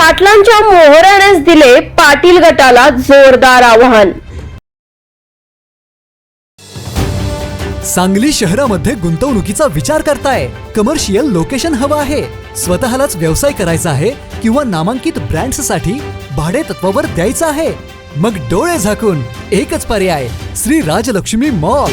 पाटलांच्या मोहरानेच दिले पाटील गटाला जोरदार आव्हान. सांगली शहरामध्ये गुंतवणुकीचा विचार करताय. कमर्शियल लोकेशन हवं आहे. स्वतःलाच व्यवसाय करायचा आहे किंवा नामांकित ब्रँड्ससाठी भाडे तत्वावर द्यायचं आहे. मग डोळे झाकून एकच पर्याय श्री राजलक्ष्मी मॉल.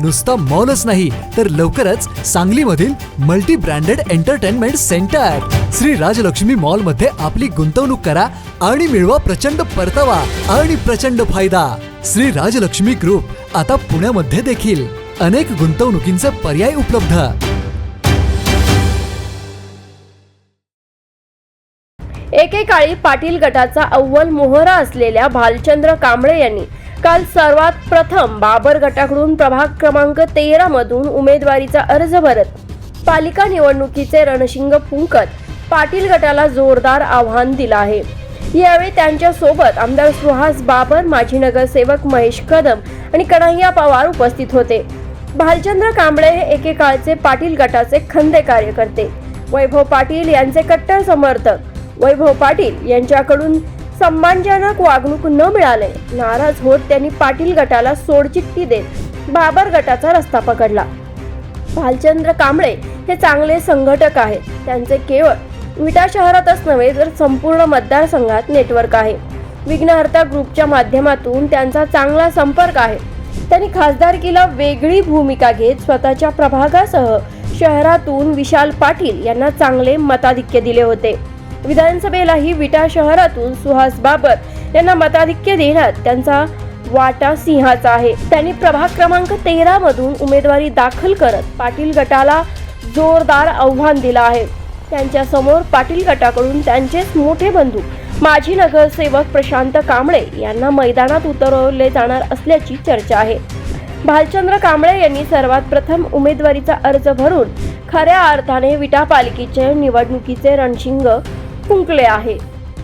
नुसता मॉलच नाही तर लवकरच सांगलीमधील multi branded entertainment centre. Shri Rajlakshmi मॉलमध्ये आपली गुंतवणूक करा आणि मिळवा प्रचंड परतावा आणि प्रचंड फायदा. श्री राजलक्ष्मी ग्रुप आता पुण्यामध्ये देखील. अनेक गुंतवणुकींचे पर्याय उपलब्ध. एकेकाळी पाटील गटाचा अव्वल मोहरा असलेल्या भालचंद्र कांबळे यांनी काल सर्वात प्रथम बाबर गटाकडून प्रभाग क्रमांक तेरा मधून उमेदवारीचा अर्ज भरत पालिका निवडणुकीचे रणशिंग फुंकत पाटील गटाला जोरदार आव्हान दिलं आहे. यावेळी त्यांच्यासोबत आमदार सुहास बाबर माजी नगरसेवक महेश कदम आणि कन्हैया पवार उपस्थित होते. भालचंद्र कांबळे हे एकेकाळचे पाटील गटाचे खंदे कार्यकर्ते. वैभव पाटील यांचे कट्टर समर्थक. वैभव पाटील यांच्याकडून सन्मानजनक वागणूक न मिळाले नाराज होत त्यांनी पाटील गटाला सोडचिठ्ठी देत बाबर गटाचा रस्ता पकडला. भालचंद्र कांबळे हे चांगले संघटक आहेत. त्यांचे केवळ विटा शहरातच नव्हे तर संपूर्ण मतदारसंघात नेटवर्क आहे. विघ्नहर्ता ग्रुपच्या माध्यमातून त्यांचा चांगला संपर्क आहे. त्यांनी खासदारकीला वेगळी भूमिका घेत स्वतःच्या प्रभागासह शहरातून विशाल पाटील यांना चांगले मताधिक्य दिले होते. विधानसभेलाही विटा शहरातून सुहास बाबर यांना मताधिक्य देण्यात त्यांचा वाटा सिंहाचा आहे. त्यांनी प्रभाग क्रमांक तेरा मधून उमेदवारी दाखल करत पाटील गटाला जोरदार आव्हान दिलं आहे. त्यांच्यासमोर पाटील गटाकडून त्यांचेच मोठे बंधू माजी नगरसेवक प्रशांत कांबळे यांना मैदानात उतरवले जाणार असल्याची चर्चा आहे. भालचंद्र कांबळे यांनी सर्वात प्रथम उमेदवारीचा अर्ज भरून खऱ्या अर्थाने विटा पालिकेचे निवडणुकीचे रणशिंग फुंकले आहे.